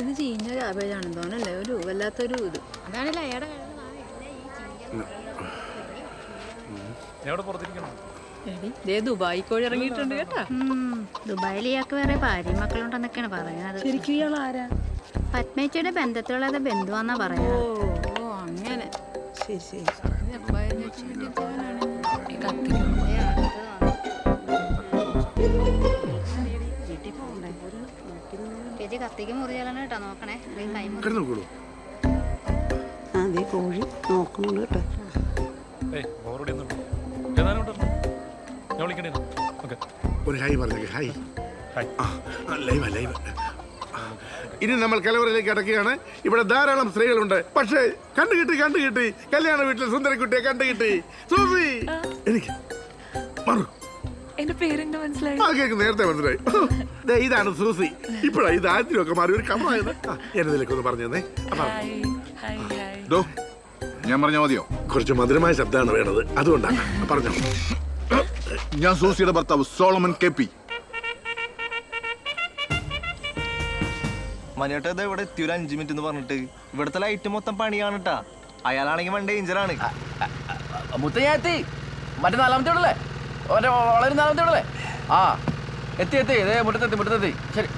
ഇത് ചീഞ്ഞ ക്യാബേജാണെന്ന് തോന്നല്ലേ ഒരു വല്ലാത്തൊരു ഇത്. അതാണല്ലോ അയാളുടെ എടി. ദേ ദുബായി കോഴി ഇറങ്ങിയിട്ടുണ്ട് കേട്ടാ. ദുബായിൽ ഇയാൾക്ക് വേറെ ഭാര്യ മക്കളുണ്ടെന്നൊക്കെയാണ് പറയുന്നത്. ശരിക്കും ഇയാൾ ആരാ പത്മേച്ചിയുടെ ബന്ധത്തിലുള്ള ബന്ധുവാന്നാ പറയാ പറയുന്നത്. ഓ അങ്ങനെ. ശരി ശരി. ചേച്ചി കത്തിക്ക് മുറിയാലാണ് കേട്ടോ നോക്കണേ. അല്ലെങ്കിൽ കൈ മുറി. കിടന്നോളൂ ആ ദേ കോഴി നോക്കുന്നുണ്ട് കേട്ടോ. ഒരു ഹായ് പറഞ്ഞേ ഹായ്. ലൈവ ആ ലൈവ് ലൈവ്. ഇനി നമ്മൾ കലവറയിലേക്ക് അടക്കുകയാണ്. ഇവിടെ ധാരാളം സ്ത്രീകളുണ്ട്. പക്ഷേ കണ്ടുകിട്ടി കണ്ടുകിട്ടി കണ്ടു കിട്ടി. കല്യാണ വീട്ടിൽ സുന്ദരക്കുട്ടിയെ കണ്ടുകിട്ടി സൂസി എനിക്ക് എന്റെ പേരെന്താ മനസ്സിലായി ആ കേക്ക് നേരത്തെ മനസ്സിലായി. ദേ, ഇതാണ് സൂസി. ഇപ്പോഴാ ഇത് ആദ്യമൊക്കെ മാറി ഒരു കമ്മായത് എന്നതിലേക്ക് ഒന്ന് പറഞ്ഞു തന്നെ. ഹായ് ഹായ് ഹായ് ഡോ ഞാൻ പറഞ്ഞ മതിയോ? കുറച്ച് മധുരമായ ശബ്ദമാണ് വേണ്ടത്. അതുകൊണ്ടാണ് പറഞ്ഞോ. ഞാൻ സൂസിയുടെ ഭർത്താവ് സോളമൻ കെ പി. മനിയേട്ടാ ഇത് ഇവിടെ എത്തിയൊരു ഒരു അഞ്ചു മിനിറ്റ് എന്ന് പറഞ്ഞിട്ട്. ഇവിടുത്തെ ലൈറ്റ് മൊത്തം പണിയാണ് കേട്ടാ അയാളാണെങ്കിൽ വൺ ഡേഞ്ചറാണ് മുത്ത ഞാൻ എത്തി. മറ്റേ നാലാമത്തെ വീടല്ലേ മറ്റേ വളരെ നാലാമത്തെ വീടല്ലേ ആ എത്തി എത്തി. ഇതേ മുറ്റത്തെത്തി മുറ്റത്തെത്തി. ശരി.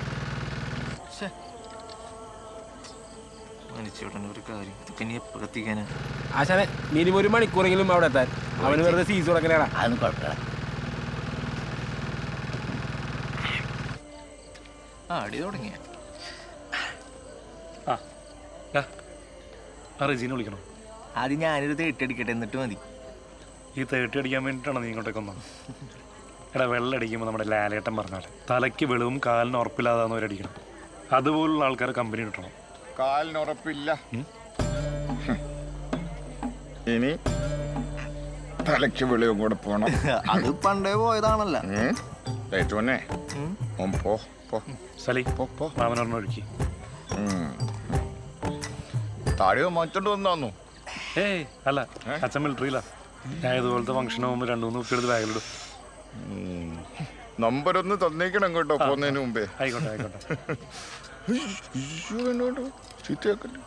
ആശാനെ മിനിമം ഒരു മണിക്കൂറെങ്കിലും അവിടെ എത്താൻ. അവന് വെറുതെ സീസ് കൊടുക്കലാണ് അതൊന്നും കുഴപ്പമില്ല. ആ അടി തുടങ്ങിയ. ആ റെജീനെ വിളിക്കണം? ആദ്യം ഞാനൊരു തേട്ടടിക്കട്ടെ എന്നിട്ട് മതി. ഈ തേട്ടി അടിക്കാൻ വേണ്ടിയിട്ടാണ് നീ ഇങ്ങോട്ടേക്ക് വന്നത്. എടാ വെള്ളം അടിക്കുമ്പോൾ നമ്മുടെ ലാലേട്ടൻ പറഞ്ഞാൽ തലയ്ക്ക് വെളിവും കാലിന് ഉറപ്പില്ലാതാന്ന് അവരടിക്കണം അതുപോലുള്ള ആൾക്കാർ കമ്പനി കിട്ടണം. കാലിന് ഉറപ്പില്ല. ഇനി തലയ്ക്ക് വെളിവും കൂടെ പോണം. അത് പണ്ടേ പോയതാണല്ല. ഏറ്റവുന്നെ പോ പോ. സലി പോ പോ. മാമനൊരെണ്ണം ഒഴുക്കി. താടിയോ മാറ്റോണ്ട് വന്നു ഏയ് അല്ല അച്ഛൻ മിലിറ്ററിയില്ല ഞാൻ ഇതുപോലത്തെ ഫംഗ്ഷൻ പോകുമ്പോൾ രണ്ടു മൂന്ന് കുട്ടികൾ ബാഗിലിടും നമ്പർ ഒന്ന് തന്നേക്കണം കേട്ടോ പോകുന്നതിന് മുമ്പേ. ആയിക്കോട്ടെ ആയിക്കോട്ടെ. എന്നോട് ചീത്തയാക്കല്ലേ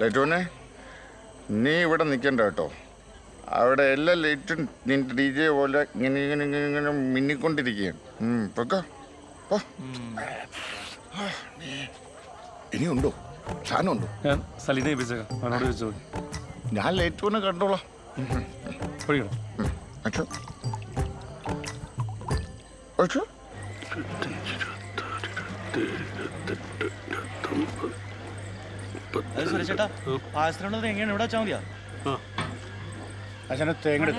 ലൈറ്റോനെ നീ ഇവിടെ നിൽക്കണ്ട കേട്ടോ. അവിടെ എല്ലാ ലൈറ്റും നിന്റെ ഡി ജെ പോലെ ഇങ്ങനെ ഇങ്ങനെ ഇങ്ങനെ ഇങ്ങനെ മിന്നിക്കൊണ്ടിരിക്കുകയാണ്. പൊക്കോ. ഇനിയുണ്ടോ? സാധനമുണ്ടോ? ഞാൻ സലീനെ ഏൽപ്പിച്ചേക്കാം. അവനോട് ചോദിച്ചു ഞാൻ ലേറ്റ് വന്ന് കണ്ടോളാം. ഒഴിക്കണം ഉം, അച്ഛോ. അച്ഛോ. സുരേഷേട്ടാ പായസത്തിനുള്ളത് എങ്ങനെയാണ് ഇവിടെ വെച്ചാൽ മതിയാ? അച്ഛനെ തേങ്ങ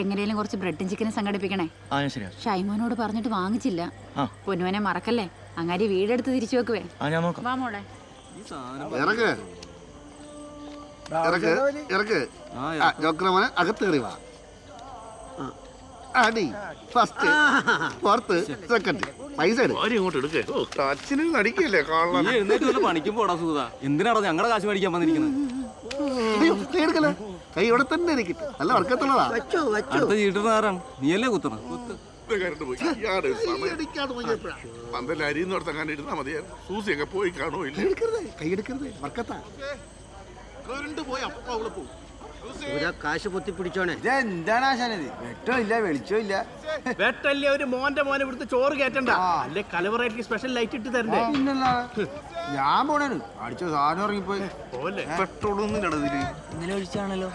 എങ്ങനെയും കുറച്ച് ബ്രെഡും ചിക്കനും സംഘടിപ്പിക്കണേ. ആ ശരിയാ. ഷൈമോനോട് പറഞ്ഞിട്ട് വാങ്ങിച്ചില്ല. പൊന്നുവനെ മറക്കല്ലേ? അങ്ങാരി വീടെടുത്ത് തിരിച്ചു വെക്കുവേ. ആ ഞാൻ നോക്കാം. വാ മോളെ. അകത്ത് കയറി വാ. അടി ഫസ്റ്റ് ഫോർത്ത് സെക്കൻഡ് പൈസ അച്ഛനും നടിക്കല്ലേ കാണാൻ പണിക്കും പോടാ സുഹൃത എന്തിനാടാ ഞങ്ങളുടെ കാശ് മേടിക്കാൻ വന്നിരിക്കുന്നത് കൈ ഇവിടെ തന്നെ ഇരിക്കട്ടെ. നല്ല വർക്കത്തുള്ളതാ. വച്ചോ വച്ചോ. അടുത്ത ചീട്ടുന്ന ആരാണ്? നീയല്ലേ കുത്തണം? കുത്ത്. അങ്ങനെ ഇരുന്നാ സൂസി ഒക്കെ പോയി കാണോ ഇല്ല കൈ എടുക്കരുത്. വർക്കത്താ. കറണ്ട് പോയി അപ്പൊ അവൾ പോകും. കാശ് പൊത്തി പിടിച്ചോണേ എന്താണ് ആശാനത് വെട്ടോ ഇല്ല വെളിച്ചോ ഇല്ല. വെട്ടല്ലേ ഒരു മോന്റെ മോനെ ഇവിടുത്തെ ചോറ് കയറ്റണ്ട അല്ലെ കലവറായിട്ട് സ്പെഷ്യൽ ലൈറ്റ് ഇട്ട് തരണ്ടേ? ഞാൻ പോണേന്. അടിച്ച സാധനം ഇറങ്ങിപ്പോയി. പോലെ. പെട്രോളൊന്നും ഇടതിൽ ഇന്നലെ ഒഴിച്ചാണല്ലോ.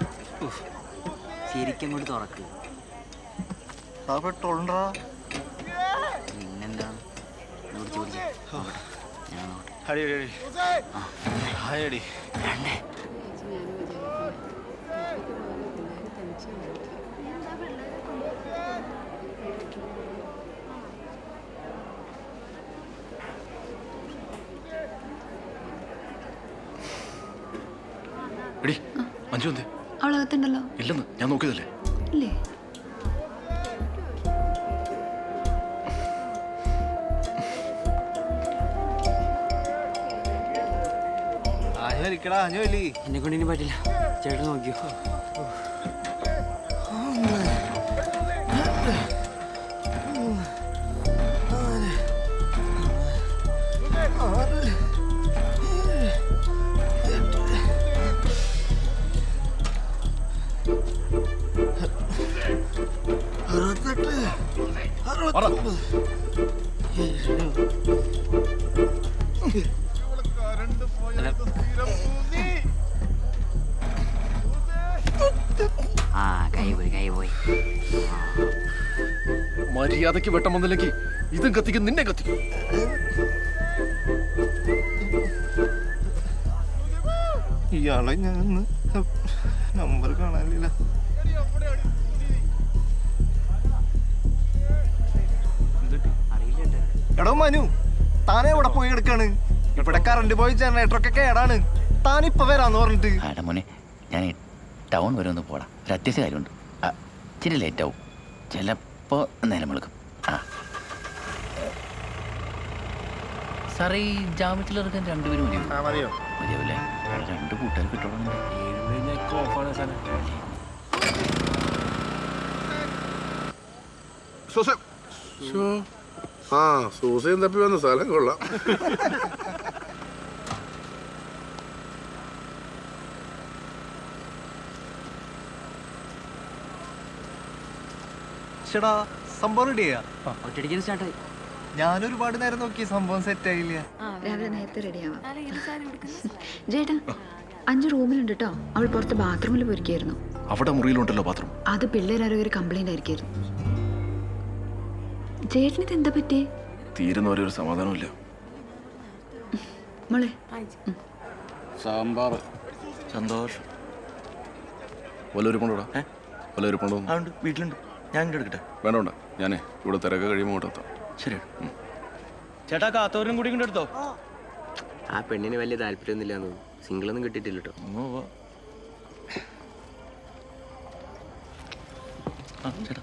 ശരിക്കും അങ്ങോട്ട് തുറക്ക്. ആ പെട്രോൾ ഉണ്ടാ പിന്നെന്താണ്? പിടിച്ച് പിടിച്ച് ഞാൻ നോട്ടെ അടി അടി. അടി. അടി എടി മഞ്ജു എന്തേ? അവളകത്തുണ്ടല്ലോ. ഇല്ലെന്ന് ഞാൻ നോക്കിയതല്ലേ? ഇല്ലേ? വലിക്കടാ ഞാൻ വലി എന്നെ കൊണ്ട് ഇനി പറ്റില്ല. ചേട്ടൻ നോക്കിയോ? അറുപത്തെട്ട്. അറുപത്തൊമ്പത്. മര്യാദയ്ക്ക് വെട്ടം വന്നില്ലെങ്കിൽ ഇതും കത്തിക്കും നിന്നെ കത്തിക്കും. ഇയാളെ ഞാൻ നമ്പർ കാണാനില്ല. എടോ മനു താനേ ഇവിടെ പോയി എടുക്കാണ്. ഇവിടെ കറണ്ട് പോയി ജനറേറ്ററൊക്കെ കേടാണ്. താനിപ്പോ വരാന്ന് പറഞ്ഞിട്ട്. ആടാ മോനെ ഞാൻ ടൗൺ വരെ ഒന്ന് പോടാം. ഒരു അത്യാവശ്യ കാര്യമുണ്ട്. ഇച്ചിരി ലേറ്റ് ആവും. ചിലപ്പോ നേരം വിളിക്കും. സാറേ ഈ ജാമ്യത്തിൽ ഇറക്കാൻ രണ്ടുപേരും മതിയോ? മതിയോ? മതിയാവില്ലേ? രണ്ട് കൂട്ടുകാർ കിട്ടണം. ആ സൂസയും തപ്പി വന്ന സ്ഥലം കൊള്ളാം. ചേടാ സംഭവം റെഡിയാ ഒറ്റടിക്കാൻ സ്റ്റാർട്ടായി ഞാൻ ഒരുപാട് നേരം നോക്കി സംഭവം സെറ്റ് ആയില്ല? രാവിലെ നേരത്തെ റെഡിയാവാം ജേട്ടാ അഞ്ച് റൂമിലുണ്ട് കേട്ടോ അവൾ പുറത്ത് ബാത്റൂമിൽ പോയിരിക്കായിരുന്നു. അവിടെ മുറിയിലുണ്ടല്ലോ ബാത്റൂം അത് പിള്ളേരാരോ ഒരു കംപ്ലൈന്റ് ആയിരിക്കായിരുന്നു. ചേട്ടനിത് എന്താ പറ്റി? തീരുന്നവരെ ഒരു സമാധാനമില്ല മോളെ. സാമ്പാർ. സന്തോഷം. കൊണ്ടോടാ ഒരു കൊണ്ടോ അതുകൊണ്ട് വീട്ടിലുണ്ട്. ഞാൻ ഇങ്ങോട്ട് എടുക്കട്ടെ. വേണ്ട വേണ്ട. ഞാനേ ഇവിടെ തിരക്ക് കഴിയുമ്പോൾ എത്താം. ശരി. ചേട്ടാ കാത്തോരനും കൂടി ഇങ്ങോട്ട് എടുത്തോ? ആ. പെണ്ണിന് വലിയ താല്പര്യമൊന്നുമില്ല സിംഗിൾ ഒന്നും കിട്ടിയിട്ടില്ല കേട്ടോ. ചേട്ടാ.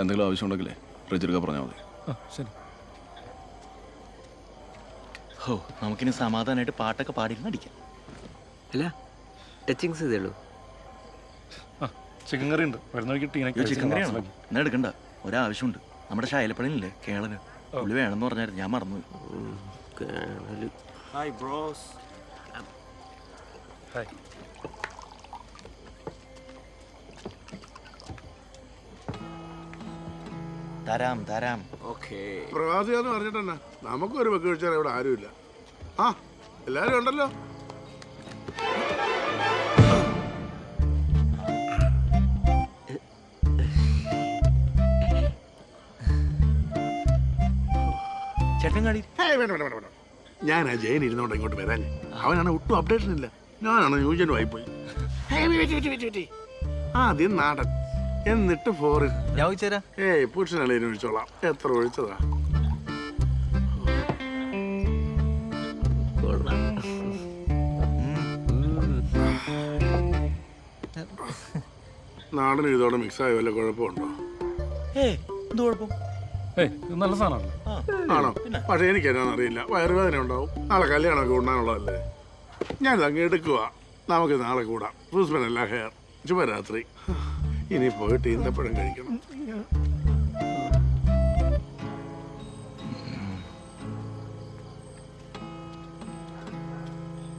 എന്തെങ്കിലും ആവശ്യമുണ്ടെങ്കിലേ റിജർക്ക പറഞ്ഞാൽ മതി. ശരി. ഹോ നമുക്കിനി സമാധാനമായിട്ട് പാട്ടൊക്കെ പാടിയിരുന്ന് അടിക്കാം അല്ല ടച്ചിങ്സ് ഇതേ ഉള്ളൂ. ചിക്കൻ കറി ഉണ്ട്. വരുന്ന വഴിക്ക് ടീനൊക്കെ ചിക്കൻ കറിയാണോ എന്നാ എടുക്കണ്ട. ഒരാവശ്യമുണ്ട്. നമ്മുടെ ശൈലപ്പണിയില്ലേ കേളന്. പുള്ളി വേണമെന്ന് പറഞ്ഞായിരുന്നു. ഞാൻ മറന്നു ഹായ് ബ്രോസ് ഹായ് തരാം തരാം. പ്രവാസിയാന്ന് പറഞ്ഞിട്ടെന്നാ? നമുക്കൊരു വെക്ക് വെച്ചാൽ ഇവിടെ ആരുമില്ല. ആ എല്ലാരും ഉണ്ടല്ലോ. ചേട്ടൻ കാടി ഹേയ്, വേണ്ട വേണ്ട വേണ്ട വേണ്ട. ഞാൻ ആ ജയൻ ഇരുന്നോണ്ട് ഇങ്ങോട്ട് വരാൻ. അവനാണ് ഒട്ടും അപ്ഡേഷൻ ഇല്ല ഞാനാണ് ന്യൂജനുമായി പോയി hey, wait, wait, wait, wait. ആദ്യം നാടൻ എന്നിട്ട് ഫോറിൻ ഞാൻ ചോദിച്ചേരാ ഏയ് പുരുഷനളിയന് ഒഴിച്ചോളാം. എത്ര ഒഴിച്ചതാ? നാടൻ ഇതോടെ മിക്സായ വല്ല കുഴപ്പമുണ്ടോ? നല്ല സാധനമല്ലേ. ആണോ? പക്ഷെ എനിക്ക് എന്നാന്ന് അറിയില്ല. വയറുവേദന ഉണ്ടാവും. നാളെ കല്യാണമൊക്കെ ഉണ്ടാകാനുള്ളതല്ലേ ഞാൻ അങ്ങ് എടുക്കുക നമുക്ക് നാളെ കൂടാം. സൂസ്മൻ അല്ല ഹെയർ ശുഭരാത്രി ഇനി പോയിട്ട് ഈന്തപ്പഴം കഴിക്കണം.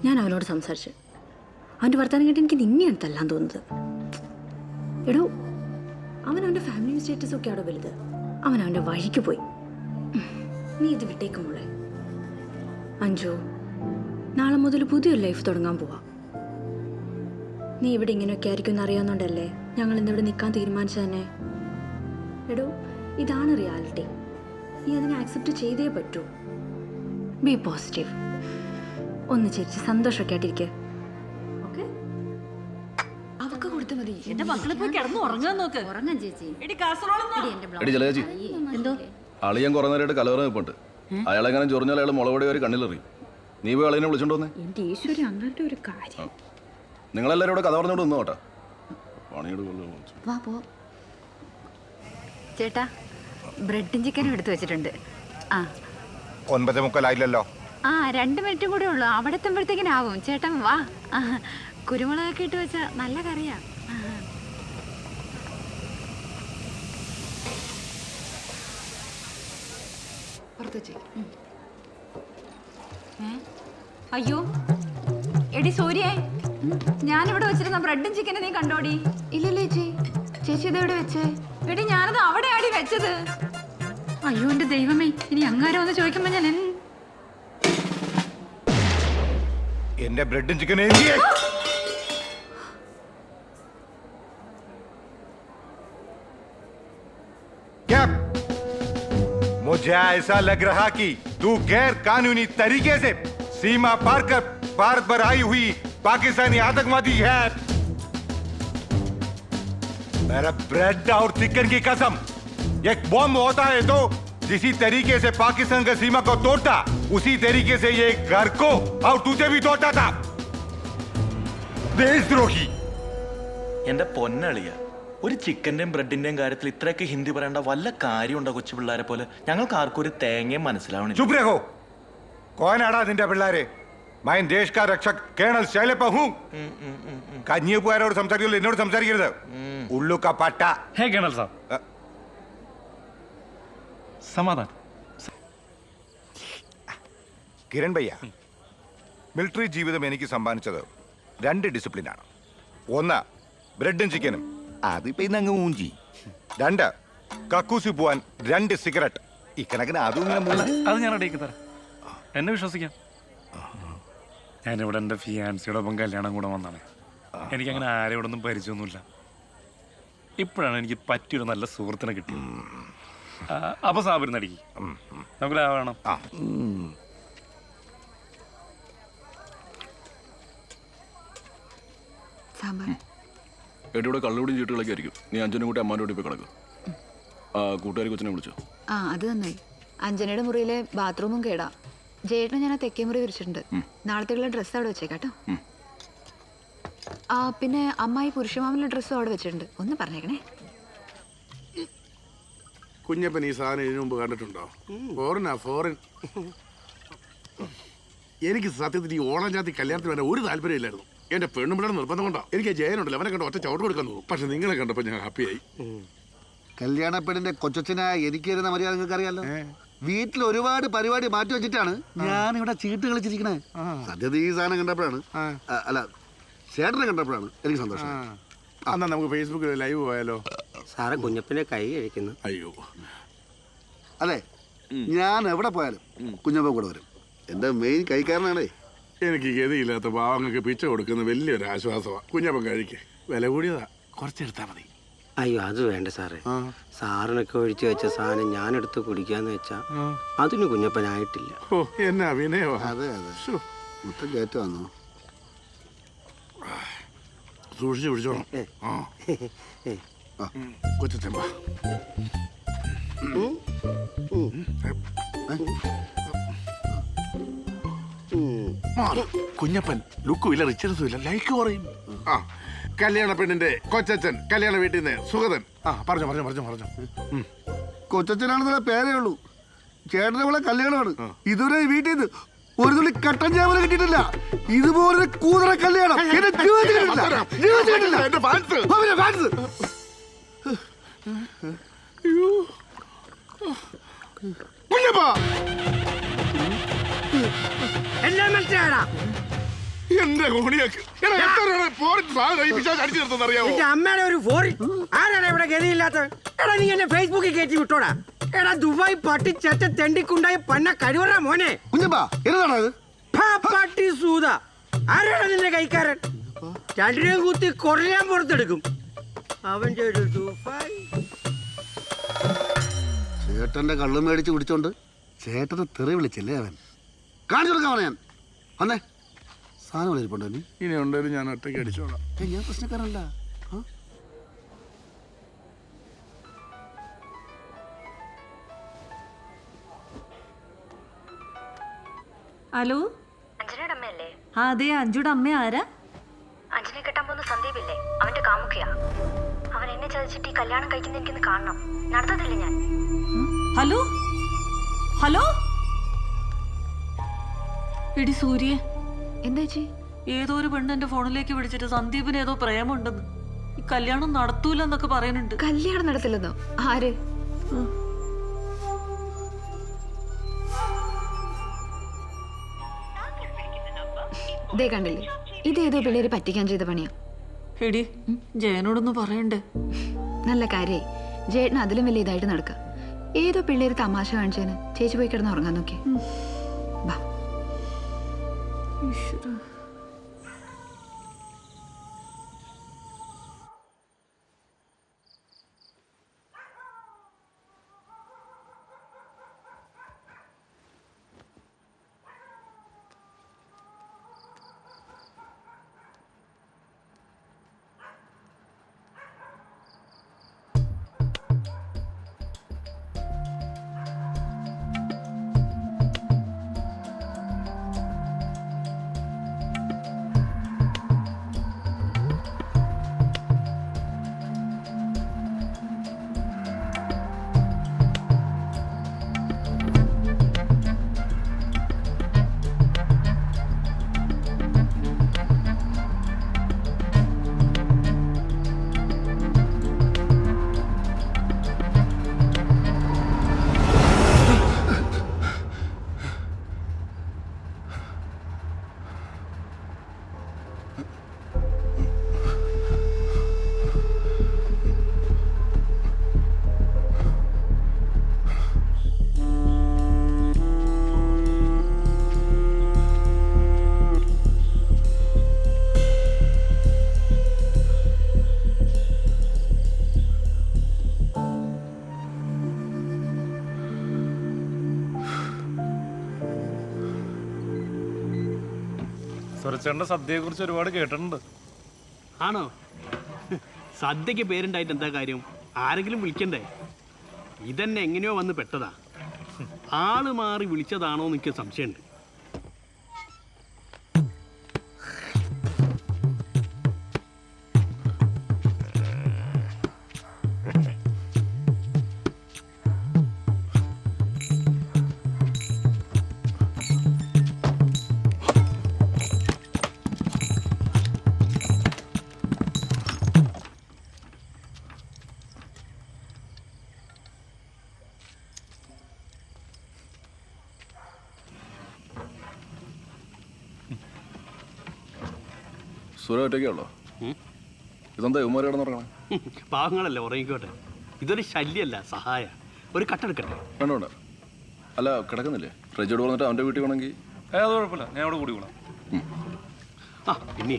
ഞാൻ അവനോട് സംസാരിച്ചു. അവന്റെ വർത്തമാനം കേട്ട് എനിക്ക് നിന്നെയാണ് തല്ലാൻ തോന്നുന്നത്. എടോ അവൻ അവന്റെ ഫാമിലി സ്റ്റേറ്റസ് ഒക്കെ അവിടെ വലുത്. അവൻ അവന്റെ വഴിക്ക് പോയി. നീ ഇത് വിട്ടേക്കും മോളെ. അഞ്ചു നാളെ മുതൽ പുതിയൊരു ലൈഫ് തുടങ്ങാൻ പോവാ. നീ ഇവിടെ ഇങ്ങനെയൊക്കെ ആയിരിക്കും എന്ന് അറിയാവുന്നതുകൊണ്ടല്ലേ ഞങ്ങൾ ഇന്നിവിടെ നിൽക്കാൻ തീരുമാനിച്ചു തന്നെ. എടോ ഇതാണ് റിയാലിറ്റി. നീ അതിനെ ആക്സെപ്റ്റ് ചെയ്തേ പറ്റൂ. ബി പോസിറ്റീവ് ഒന്ന് ചിരിച്ച് സന്തോഷമൊക്കെ ആയിട്ടിരിക്കുക ഓക്കെ അവക്ക് മതി. എന്റെ മക്കളെ പോയി കിടന്ന് ഉറങ്ങാൻ നോക്ക്. ഉറങ്ങാൻ ചേച്ചി. എടി എടി എന്തോ? അളിയൻ കുറേ നേരമായിട്ട് കലവറ നിൽപ്പുണ്ട് അയാളെങ്ങനെ ചൊറിഞ്ഞാൽ അയാൾ ഒരു നീ പോയി അളിയനെ വിളിച്ചോണ്ട് വന്നേ. എന്റെ ഈശ്വരി അങ്ങനത്തെ ഒരു കാര്യം. നിങ്ങളെല്ലാവരും ഇവിടെ കഥ പറഞ്ഞോണ്ട് നിന്നോ കേട്ടാ. പണിയുടെ കൊള്ളു വാ പോ. ചേട്ടാ ബ്രെഡും ചിക്കനും എടുത്തു വെച്ചിട്ടുണ്ട്. ആ. ഒൻപത് മുക്കാലായില്ലല്ലോ. ആ രണ്ട് മിനിറ്റും കൂടെ ഉള്ളൂ. അവിടെ എത്തുമ്പോഴത്തേക്കിനാവും. ചേട്ടൻ വാ. കുരുമുളകൊക്കെ ഇട്ട് വെച്ച നല്ല കറിയാ? അയ്യോ. എടി സൂര്യേ. ഞാനിവിടെ വെച്ചിരുന്ന ബ്രെഡും ചിക്കനും നീ കണ്ടോടി ഇല്ലല്ലേ ചേച്ചി ചേച്ചി ഇതെവിടെ വെച്ചേ എടി ഞാനത് അവിടെയാടി വെച്ചത് അയ്യോ എന്റെ ദൈവമേ ഇനി അങ്ങാരം ഒന്ന് ചോദിക്കുമ്പോ ഞാൻ എന്ത് എന്റെ ബ്രെഡും ചിക്കൻ क्या मुझे ऐसा लग रहा कि तू गैर कानूनी तरीके से सीमा पार कर भारत पर आई हुई पाकिस्तानी आतंकवादी है मेरा ब्रेड और चिकन की कसम एक बॉम्ब होता है तो जिसी तरीके से पाकिस्तान का सीमा को तोड़ता उसी तरीके से ये घर को और तुझे भी तोड़ता था देशद्रोही എന്റെ പൊന്നളിയ ഒരു ചിക്കന്റെയും ബ്രെഡിന്റെയും കാര്യത്തിൽ ഇത്രയൊക്കെ ഹിന്ദി പറയേണ്ട വല്ല കാര്യമുണ്ടോ കൊച്ചു പിള്ളേരെ പോലെ ഞങ്ങൾക്ക് ആർക്കും ഒരു തേങ്ങയും മനസ്സിലാവണില്ല चुप रहो कौन आड़ा നിന്റെ പിള്ളേരെ മൈൻ ദേശ് കാ രക്ഷക് കേണൽ ശൈലപ്പ ഹും കഞ്ഞിപ്പുകാരോട് സംസാരിക്കില്ല എന്നോട് സംസാരിക്കരുത്. ഉള്ളുക്ക പട്ട. ഹേ കേണൽ സാബ് സമാധാനം. കിരൺ ഭയ്യ മിലിറ്ററി ജീവിതം എനിക്ക് സമ്മാനിച്ചത് രണ്ട് ഡിസിപ്ലിനാണ് ഒന്ന് ബ്രെഡും ചിക്കനും അതിപ്പോ ഇന്നങ്ങ് മൂഞ്ചി രണ്ട് കക്കൂസി പോവാൻ രണ്ട് സിഗരറ്റ് ഇക്കണക്കിന് അതും അത് ഞാൻ റെഡിയാക്കി എന്നെ വിശ്വസിക്കാം. ഞാനിവിടെ എന്റെ ഫിയാൻസിയുടെ ഒപ്പം കല്യാണം കൂടെ വന്നാണ് എനിക്കങ്ങനെ ആരോടൊന്നും പരിചയമൊന്നുമില്ല. ഇപ്പോഴാണ് എനിക്ക് പറ്റിയൊരു നല്ല സുഹൃത്തിനെ കിട്ടിയത്. അപ്പൊ സാബിരുന്ന് അടിക്കി നമുക്ക് ലാഭം ആ. സാമ്പാർ. എടി ഇവിടെ ചീട്ടുകളൊക്കെ ആയിരിക്കും. നീ അഞ്ചനും കൂട്ടി അമ്മാന്റെ പോയി കിടക്കും. ആ കൂട്ടുകാരി കൊച്ചിനെ വിളിച്ചോ? ആ അത് നന്നായി. അഞ്ജനയുടെ മുറിയിലെ ബാത്റൂമും കേടാ. ജയേട്ടനെ ഞാൻ ആ തെക്കേ മുറി വിരിച്ചിട്ടുണ്ട് നാളത്തേക്കുള്ള ഡ്രസ്സ് അവിടെ വെച്ചേക്കാട്ടോ. ആ പിന്നെ അമ്മായി പുരുഷമാമന്റെ ഡ്രസ്സും അവിടെ വെച്ചിട്ടുണ്ട്. ഒന്ന് പറഞ്ഞേക്കണേ. കുഞ്ഞപ്പൻ ഈ സാധനം ഇതിനു മുമ്പ് കണ്ടിട്ടുണ്ടോ? ഫോറിനാ ഫോറിൻ എനിക്ക് സത്യത്തിൽ ഈ ഓണം ജാതി കല്യാണത്തിന് വരാൻ ഒരു താല്പര്യമില്ലായിരുന്നു എന്റെ പെണ്ണുമ്പിടെ നിർബന്ധം കൊണ്ടോ. എനിക്ക് ജയനുണ്ടല്ലോ അവനെ കണ്ടോ ഒറ്റ ചവിട്ട് കൊടുക്കാൻ തോന്നും. പക്ഷെ നിങ്ങളെ കണ്ടപ്പോൾ ഞാൻ ഹാപ്പിയായി കല്യാണ പെണ്ണിന്റെ കൊച്ചച്ഛനായ എനിക്ക് തരുന്ന മര്യാദ നിങ്ങൾക്ക് അറിയാലോ വീട്ടിൽ ഒരുപാട് പരിപാടി മാറ്റി വെച്ചിട്ടാണ് ഞാൻ ഇവിടെ ചീട്ട് കളിച്ചിരിക്കണേ. സത്യത്തിൽ ഈ സാധനം കണ്ടപ്പോഴാണ്. അല്ല ചേട്ടനെ കണ്ടപ്പോഴാണ് എനിക്ക് സന്തോഷം. അന്നാ നമുക്ക് ഫേസ്ബുക്കിൽ ലൈവ് പോയാലോ? സാറെ കുഞ്ഞപ്പനെ കൈ കഴിക്കുന്നു. അയ്യോ. അതെ ഞാൻ എവിടെ പോയാലും കുഞ്ഞപ്പ കൂടെ വരും. എന്റെ മെയിൻ കൈക്കാരനാണേ. എനിക്ക് ഗതിയില്ലാത്ത പാവങ്ങൾക്ക് പിച്ച കൊടുക്കുന്ന വലിയൊരു ആശ്വാസമാണ് കുഞ്ഞപ്പൻ കഴിക്ക്. വില കൂടിയതാ. കുറച്ചെടുത്താൽ മതി. അയ്യോ അത് വേണ്ട സാറേ. സാറിനൊക്കെ ഒഴിച്ചു വെച്ച സാധനം ഞാൻ എടുത്ത് കുടിക്കാന്ന് വെച്ചാ അതിന് കുഞ്ഞപ്പനായിട്ടില്ല. ഓ എന്നാ വിനയവാ അതെ അതെ. ശ്ശോ. മൊത്തം കയറ്റം വന്നു സൂക്ഷിച്ച് പിടിച്ചോണം ആ. കുഞ്ഞപ്പൻ ലുക്കും ഇല്ല റിച്ചർസും ഇല്ല ലൈക്ക് കുറയും. ആ. കല്യാണ പെണ്ണിന്റെ കൊച്ചച്ഛൻ കല്യാണ വീട്ടിൽ നിന്ന് സുഗതൻ ആ പറഞ്ഞു പറഞ്ഞു പറഞ്ഞു പറഞ്ഞു. കൊച്ചച്ഛനാണെന്നുള്ള പേരേ ഉള്ളൂ ചേട്ടനെ ഇവിടെ കല്യാണമാണ് ഇതുവരെ വീട്ടിൽ നിന്ന് ഒരു തുള്ളി കട്ടൻ ചാവല കിട്ടിയിട്ടില്ല ഇതുപോലെ കൂതറ കല്യാണം എന്റെ ജീവിതത്തിൽ കണ്ടിട്ടില്ല. ജീവിതത്തിൽ കണ്ടിട്ടില്ല. എന്റെ ഫാൻസ്. ഫാൻസ്. എല്ലാം മനസ്സിലായടാ എന്റെ കോണിയാക്ക്. അമ്മയുടെ ഒരു ഫോറിൻ ആരാണ് ഇവിടെ ഗതിയില്ലാത്ത? എടാ നീ എന്നെ ഫേസ്ബുക്കിൽ കയറ്റി വിട്ടോടാ. എടാ ദുബായ് പട്ടി ചെറ്റ തെണ്ടിക്കുണ്ടായി പന്ന കഴിവറ മോനെ. പട്ടി സൂത. ആരാണ് നിന്റെ കൈക്കാരൻ? രണ്ടിനെയും കുത്തി കൊറയാൻ പുറത്തെടുക്കും. അവന്റെ ഒരു ദുബായ്. ചേട്ടന്റെ കള്ളു മേടിച്ച് കുടിച്ചോണ്ട് ചേട്ടനെ തെറി വിളിച്ചല്ലേ അവൻ? കാണിച്ചു കൊടുക്കാൻ ഞാൻ. വന്നേ. സാധനം ഇരിപ്പുണ്ടോ നീ ഇനി ഉണ്ടെങ്കിലും ഞാൻ ഒറ്റയ്ക്ക് അടിച്ചോളാം. ഏയ് ഞാൻ പ്രശ്നക്കാരനല്ല. ഹലോ? അഞ്ജനയുടെ അമ്മയല്ലേ? ആ അതെ അഞ്ജുടെ അമ്മ ആരാ? അഞ്ജനെ കെട്ടാൻ പോകുന്ന സന്ദീപില്ലേ? അവന്റെ കാമുകയാ. അവൻ എന്നെ ചതിച്ചിട്ട് ഈ കല്യാണം കഴിക്കുന്ന എനിക്കൊന്ന് കാണണം. നടത്തത്തില്ല ഞാൻ? ഹലോ? ഹലോ? എടി സൂര്യ എന്താ ചേച്ചി? ഏതോ ഒരു പെണ്ണ് എന്റെ ഫോണിലേക്ക് വിളിച്ചിട്ട് സന്ദീപിന് ഏതോ പ്രേമുണ്ടെന്ന്. ഈ കല്യാണം നടത്തൂല എന്നൊക്കെ പറയുന്നുണ്ട്. കല്യാണം നടത്തില്ലെന്നോ? ആര്? ദേ കണ്ടില്ലേ? ഇതേതോ പിള്ളേര് പറ്റിക്കാൻ ചെയ്ത പണിയാ. എടി ജയനോടൊന്ന് പറയണ്ടേ? നല്ല കാര്യേ. ജേട്ടന് അതിലും വലിയ ഇതായിട്ട് നടക്കുക ഏതോ പിള്ളേര് തമാശ കാണിച്ചതിന് ചേച്ചി പോയി കിടന്ന് ഉറങ്ങാൻ നോക്കി 你识的 സദ്യയെ കുറിച്ച് ഒരുപാട് കേട്ടിട്ടുണ്ട്. ആണോ? സദ്യക്ക് പേരുണ്ടായിട്ട് എന്താ കാര്യം? ആരെങ്കിലും വിളിക്കണ്ടേ? ഇതന്നെ എങ്ങനെയോ വന്ന് പെട്ടതാ. ആൾ മാറി വിളിച്ചതാണോ എന്ന് എനിക്ക് സംശയമുണ്ട്. സുര ഒറ്റയ്ക്കുള്ളോ ഇതെന്താ ഇവന്മാർ കിടന്നുറങ്ങണേ? പാവങ്ങളല്ലേ ഉറങ്ങിക്കോട്ടെ. ഇതൊരു ശല്യമല്ല സഹായ. ഒരു കട്ടെടുക്കട്ടെ വേണ്ട വേണ്ട. അല്ല കിടക്കുന്നില്ലേ? ഫ്രിഡ്ജോട് വന്നിട്ട് അവന്റെ വീട്ടിൽ വേണമെങ്കിൽ. ഏ അത് കുഴപ്പമില്ല. ഞാൻ അവിടെ കൂടി കൂടിക്കോളാം ആ പിന്നെ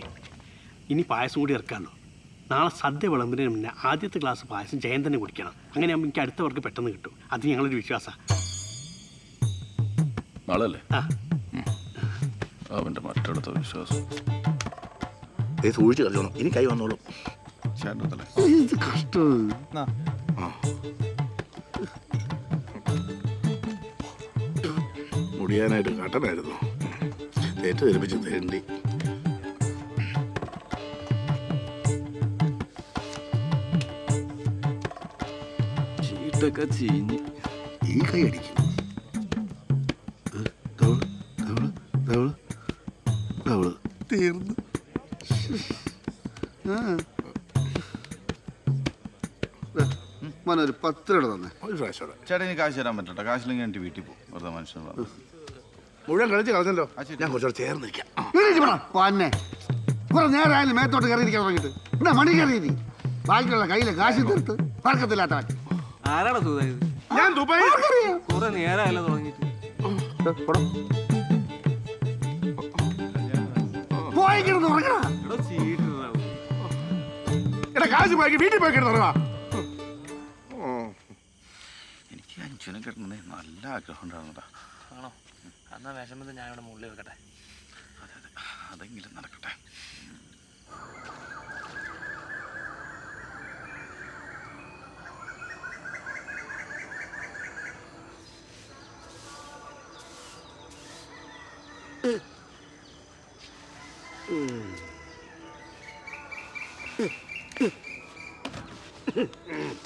ഇനി പായസം കൂടി ഇറക്കാമല്ലോ നാളെ സദ്യ വിളമ്പിന് മുന്നേ ആദ്യത്തെ ഗ്ലാസ് പായസം ജയൻ തന്നെ കുടിക്കണം. അങ്ങനെ ആകുമ്പോൾ എനിക്ക് അടുത്തവർക്ക് പെട്ടെന്ന് കിട്ടും. അത് ഞങ്ങളൊരു വിശ്വാസമാണ് നാളെ അല്ലേ ആ അവന്റെ മറ്റടുത്ത വിശ്വാസം. സൂക്ഷിച്ച് കളിച്ചോണം ഇനി കൈ വന്നോളും ഇത് കഷ്ടം മുടിയാനായിട്ട് കട്ടനായിരുന്നു തേറ്റ് ധരിപ്പിച്ച് തേണ്ടി ചീട്ടൊക്കെ ചീഞ്ഞ് ഈ കൈ അടിക്കും തവൾ തീർന്നു മോനൊരു പത്ത് രൂപ തന്നെ. ഒരു പ്രാവശ്യം ചേട്ടാ ഇനി കാശ് തരാൻ പറ്റട്ടെ. കാശില്ലെങ്കിൽ എന്റെ വീട്ടിൽ പോകും. വെറുതെ മനുഷ്യൻ മുഴുവൻ കളിച്ച് കളഞ്ഞല്ലോ. ഞാൻ കുറച്ചുകൂടെ ചേർന്നിരിക്കാം പന്നെ. കുറെ നേരമായാലും മേത്തോട്ട് കയറിയിരിക്കാൻ തുടങ്ങിയിട്ട്. എന്നാ മണി കയറിയിരി ബാക്കിയുള്ള കയ്യിലെ കാശ് തീർത്ത് പറക്കത്തില്ലാത്തവൻ ആരാടാ സുഖായത് ഞാൻ ദുബായ്. കുറെ നേരമല്ല തുടങ്ങിയിട്ട്. പോയി കിടന്ന് ഉറങ്ങണ? എടാ കാശ് പോയി വീട്ടിൽ പോയി കിടന്ന് പശുവിനെ കിട്ടണമെന്നേ നല്ല ആഗ്രഹം ഉണ്ടാകുന്നതാ ആണോ? എന്നാ വിഷമത്തിൽ ഞാൻ ഇവിടെ മുകളിൽ വെക്കട്ടെ. അതെ അതെ. അതെങ്കിലും നടക്കട്ടെ.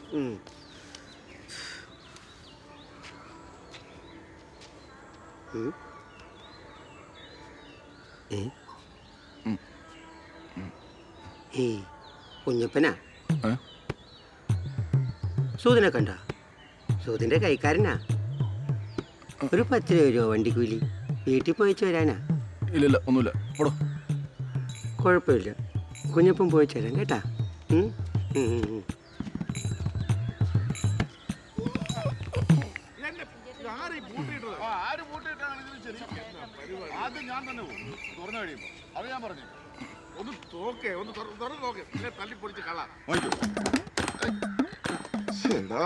Mm-hmm. ഏയ് കുഞ്ഞപ്പനാ? സൂതിനെ കണ്ട? സൂതിന്റെ കൈക്കാരനാ. ഒരു പത്ത് രൂപ വരുമോ വണ്ടിക്കൂലി? വീട്ടിൽ പോയിച്ചു വരാനാ? ഇല്ലില്ല ഒന്നുമില്ല. കുഴപ്പമില്ല. കുഞ്ഞപ്പം പോയിച്ചു വരാം കേട്ടാ. പറഞ്ഞു. ഒന്ന് തോക്കേ ഒന്ന് തുറ- തുറന്ന് നോക്കേ. പിന്നെ തല്ലിപ്പൊടിച്ച് കളാ. ശ്ശെടാ.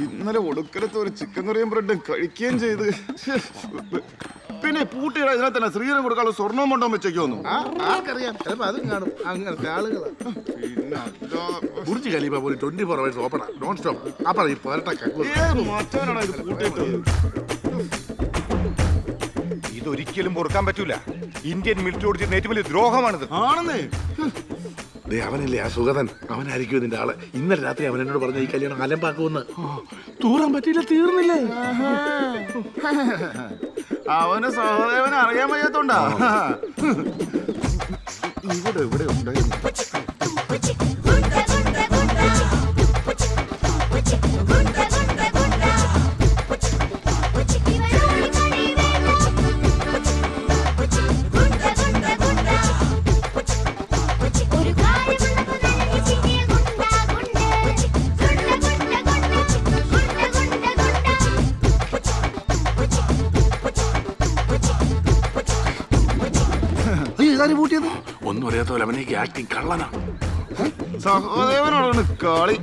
ഇന്നലെ ഒടുക്കലത്തെ ഒരു ചിക്കൻ കറിയും ബ്രെഡും കഴിക്കുകയും ചെയ്ത്. പിന്നെ പൂട്ടിയുടെ അതിനെ തന്നെ ശ്രീധരൻ കൊടുക്കാനുള്ള സ്വർണവും കൊണ്ടോ വെച്ചേക്കോന്നു ആർക്കറിയാം. ചിലപ്പോ അതും കാണും. അങ്ങനത്തെ ആളുകളാണ് ബുർജ് ഖലീഫ പോലും ട്വന്റി ഫോർ അവേഴ്സ് ഓപ്പണാ നോൺ സ്റ്റോപ്പ് അപ്പൊ ഈ പോരട്ട മറ്റവനാണ് ഇത് ഇതൊരിക്കലും പൊറുക്കാൻ പറ്റൂല. ഇന്ത്യൻ മിലിറ്ററിയോട് ചെയ്യുന്ന ഏറ്റവും വലിയ ദ്രോഹമാണിത്. ആണെന്നേ. ദേ അവനല്ലേ ആ സുഗതൻ? അവനായിരിക്കും ഇതിന്റെ ആൾ. ഇന്നലെ രാത്രി അവൻ എന്നോട് പറഞ്ഞ ഈ കല്യാണം അലമ്പാക്കുമെന്ന്. തൂറാൻ പറ്റിയില്ല തീർന്നില്ലേ? അവന് സഹദേവനെ അറിയാൻ വയ്യാത്തോണ്ടാ. ഇവിടെ ഇവിടെ ഉണ്ടായിരുന്നു ആക്ടിങ് കള്ളനാ. സഹോദരനോടാണ് കളി.